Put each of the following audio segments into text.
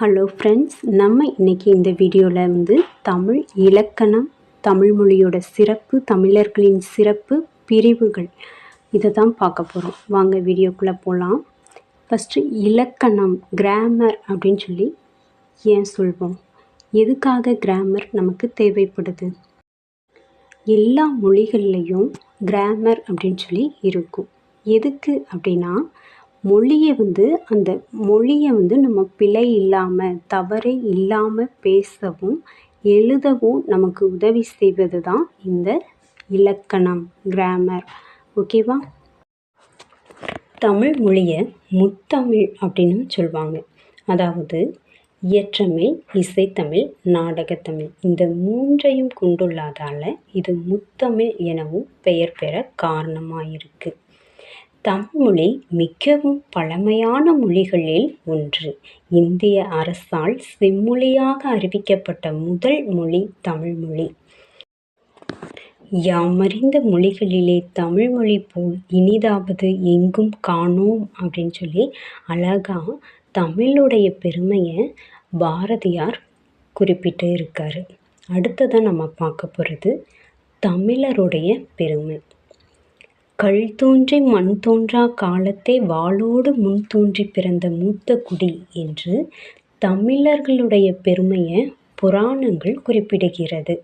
Hello friends நம்ம இன்றைக்கி இந்த வீடியோவில் வந்து தமிழ் இலக்கணம் தமிழ் மொழியோட சிறப்பு தமிழர்களின் சிறப்பு பிரிவுகள் இதை தான் பார்க்க போகிறோம் வாங்க வீடியோக்குள்ளே போகலாம் ஃபஸ்ட்டு இலக்கணம் கிராமர் அப்படின்னு சொல்லி ஏன் சொல்வோம் எதுக்காக கிராமர் நமக்கு தேவைப்படுது? எல்லா மொழிகள்லேயும் கிராமர் அப்படின்னு சொல்லி இருக்கும். எதுக்கு அப்படின்னா மொழியை வந்து அந்த மொழியை வந்து நம்ம பிழை இல்லாமல் தவறே இல்லாமல் பேசவும் எழுதவும் நமக்கு உதவி செய்வது தான் இந்த இலக்கணம் கிராமர் ஓகேவா தமிழ் மொழியை முத்தமிழ் அப்படின்னு சொல்லுவாங்க அதாவது இயற்றமிழ் இசைத்தமிழ் நாடகத்தமிழ். இந்த மூன்றையும் கொண்டுள்ளதால் இது முத்தமிழ் எனவும் பெயர் பெற காரணமாக இருக்குது தமிழ்மொழி மிகவும் பழமையான மொழிகளில் ஒன்று. இந்திய அரசால் செம்மொழியாக அறிவிக்கப்பட்ட முதல் மொழி தமிழ்மொழி. யாமறிந்த மொழிகளிலே தமிழ்மொழி போல் இனிதாவது எங்கும் காணோம் அப்படின்னு சொல்லி அழகாக தமிழுடைய பெருமையை பாரதியார் குறிப்பிட்டு இருக்காரு. அடுத்ததான் நம்ம பார்க்க போகிறது தமிழருடைய பெருமை. கல் தோன்றி மண் தோன்றா காலத்தே வாளோடு முன் தோன்றி பிறந்த மூத்த குடி என்று தமிழர்களுடைய பெருமையை புராணங்கள் குறிப்பிடுகிறது.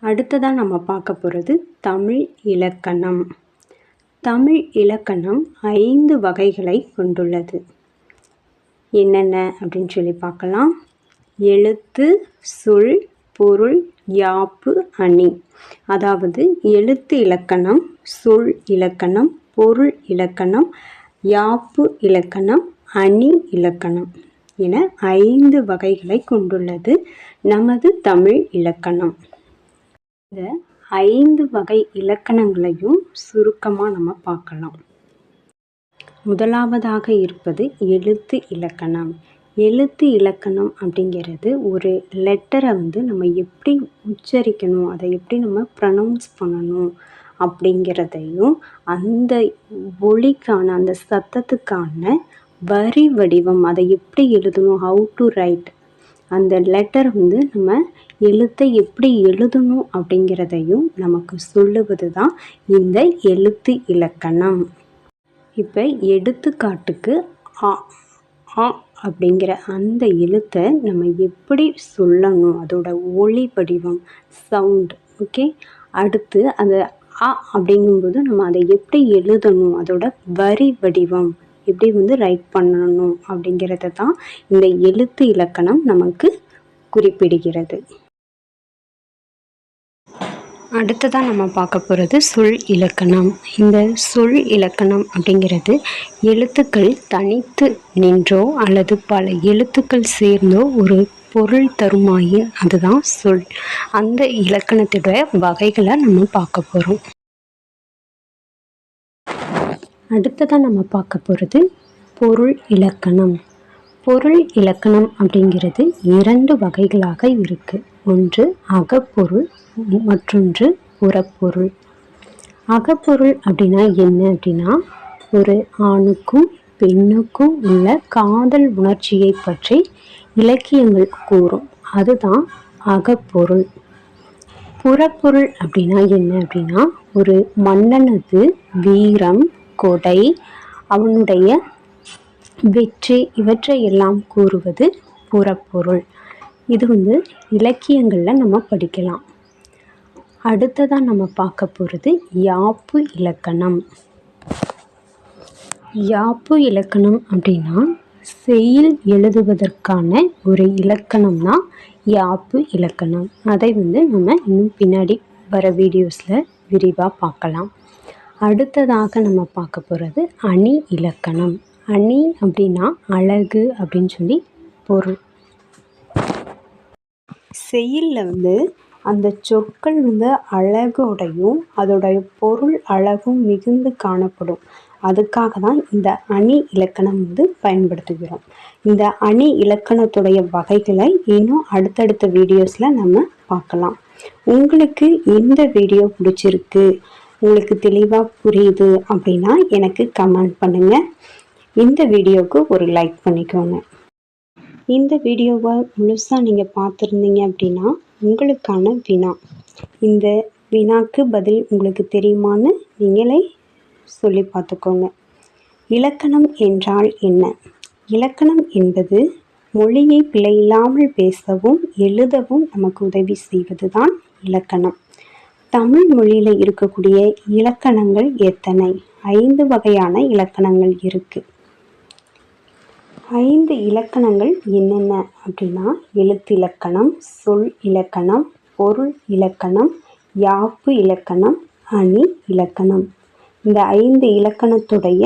அடுத்ததாக நம்ம பார்க்க போகிறது தமிழ் இலக்கணம். தமிழ் இலக்கணம் ஐந்து வகைகளை கொண்டுள்ளது. என்னென்ன அப்படின்னு சொல்லி பார்க்கலாம். எழுத்து சொல் பொருள் யாப்பு அணி. அதாவது எழுத்து இலக்கணம் சொல் இலக்கணம் பொருள் இலக்கணம் யாப்பு இலக்கணம் அணி இலக்கணம் என ஐந்து வகைகளை கொண்டுள்ளது நமது தமிழ் இலக்கணம். இந்த ஐந்து வகை இலக்கணங்களையும் சுருக்கமாக நம்ம பார்க்கலாம். முதலாவதாக இருப்பது எழுத்து இலக்கணம். எழுத்து இலக்கணம் அப்படிங்கிறது ஒரு லெட்டரை வந்து நம்ம எப்படி உச்சரிக்கணும் அதை எப்படி நம்ம ப்ரனவுன்ஸ் பண்ணணும் அப்படிங்கிறதையும் அந்த ஒளிக்கான அந்த சத்தத்துக்கான வரி வடிவம் அதை எப்படி எழுதணும் ஹவு டு ரைட் அந்த லெட்டர் வந்து நம்ம எழுத்தை எப்படி எழுதணும் அப்படிங்கிறதையும் நமக்கு சொல்லுவது தான் இந்த எழுத்து இலக்கணம். இப்போ எடுத்துக்காட்டுக்கு ஆ ஆ அப்படிங்கிற அந்த எழுத்தை நம்ம எப்படி சொல்லணும்? அதோட ஒளி வடிவம் சவுண்ட் ஓகே அடுத்து அந்த அ அப்படிங்கும்போது நம்ம அதை எப்படி எழுதணும்? அதோட வரி வடிவம் எப்படி வந்து ரைட் பண்ணணும் அப்படிங்கிறத தான் இந்த எழுத்து இலக்கணம் நமக்கு குறிப்பிடுகிறது. அடுத்ததாக நம்ம பார்க்க போகிறது சொல் இலக்கணம். இந்த சொல் இலக்கணம் அப்படிங்கிறது எழுத்துக்கள் தனித்து நின்றோ அல்லது பல எழுத்துக்கள் சேர்ந்தோ ஒரு பொருள் தருமாயின் அதுதான் சொல். அந்த இலக்கணத்தோட வகைகளை நம்ம பார்க்க போகிறோம் அடுத்ததாக நம்ம பார்க்க போகிறது பொருள் இலக்கணம். பொருள் இலக்கணம் அப்படிங்கிறது இரண்டு வகைகளாக இருக்குது ஒன்று அகப்பொருள் மற்றொன்று புறப்பொருள் அகப்பொருள் அப்படின்னா என்ன அப்படின்னா ஒரு ஆணுக்கும் பெண்ணுக்கும் உள்ள காதல் உணர்ச்சியை பற்றி இலக்கியங்கள் கூறும். அதுதான் அகப்பொருள். புறப்பொருள் அப்படின்னா என்ன அப்படின்னா ஒரு மன்னனது வீரம் கொடை அவனுடைய வெற்றி இவற்றை எல்லாம் கூறுவது புறப்பொருள். இது வந்து இலக்கியங்களில் நம்ம படிக்கலாம். அடுத்ததாக நம்ம பார்க்க போகிறது யாப்பு இலக்கணம். யாப்பு இலக்கணம் அப்படின்னா செயல் எழுதுவதற்கான ஒரு இலக்கணம் தான் யாப்பு இலக்கணம். அதை வந்து நம்ம இன்னும் பின்னாடி வர வீடியோஸில் விரிவாக பார்க்கலாம். அடுத்ததாக நம்ம பார்க்க போகிறது அணி இலக்கணம். அணி அப்படின்னா அழகு அப்படின்னு சொல்லி பொருள். செயலில் வந்து அந்த சொற்கள் வந்து அழகோடையும் அதோடைய பொருள் அழகும் மிகுந்து காணப்படும். அதுக்காக தான் இந்த அணி இலக்கணம் வந்து பயன்படுத்துகிறோம். இந்த அணி இலக்கணத்துடைய வகைகளை இன்னும் அடுத்தடுத்த வீடியோஸில் நம்ம பார்க்கலாம். உங்களுக்கு இந்த வீடியோ பிடிச்சிருக்கு உங்களுக்கு தெளிவாக புரியுது அப்படின்னா எனக்கு கமெண்ட் பண்ணுங்கள் இந்த வீடியோவுக்கு ஒரு லைக் பண்ணிக்கோங்க. இந்த வீடியோவை முழுசாக நீங்கள் பார்த்துருந்தீங்க அப்படின்னா உங்களுக்கான வினா. இந்த வினாக்கு பதில் உங்களுக்கு தெரியுமான்னு நீங்களே சொல்லி பார்த்துக்கோங்க. இலக்கணம் என்றால் என்ன? இலக்கணம் என்பது மொழியை பிழையில்லாமல் பேசவும் எழுதவும் நமக்கு உதவி செய்வது தான் இலக்கணம். தமிழ் மொழியில் இருக்கக்கூடிய இலக்கணங்கள் எத்தனை? ஐந்து வகையான இலக்கணங்கள் இருக்குது ஐந்து இலக்கணங்கள் என்னென்ன அப்படின்னா எழுத்து இலக்கணம் சொல் இலக்கணம் பொருள் இலக்கணம் யாப்பு இலக்கணம் அணி இலக்கணம். இந்த ஐந்து இலக்கணத்துடைய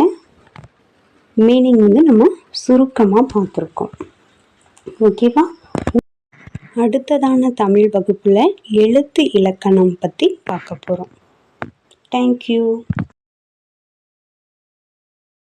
மீனிங் வந்து நம்ம சுருக்கமாக பார்த்துருக்கோம். ஓகேவா அடுத்ததான தமிழ் வகுப்பில் எழுத்து இலக்கணம் பற்றி பார்க்க போகிறோம் தேங்க்யூ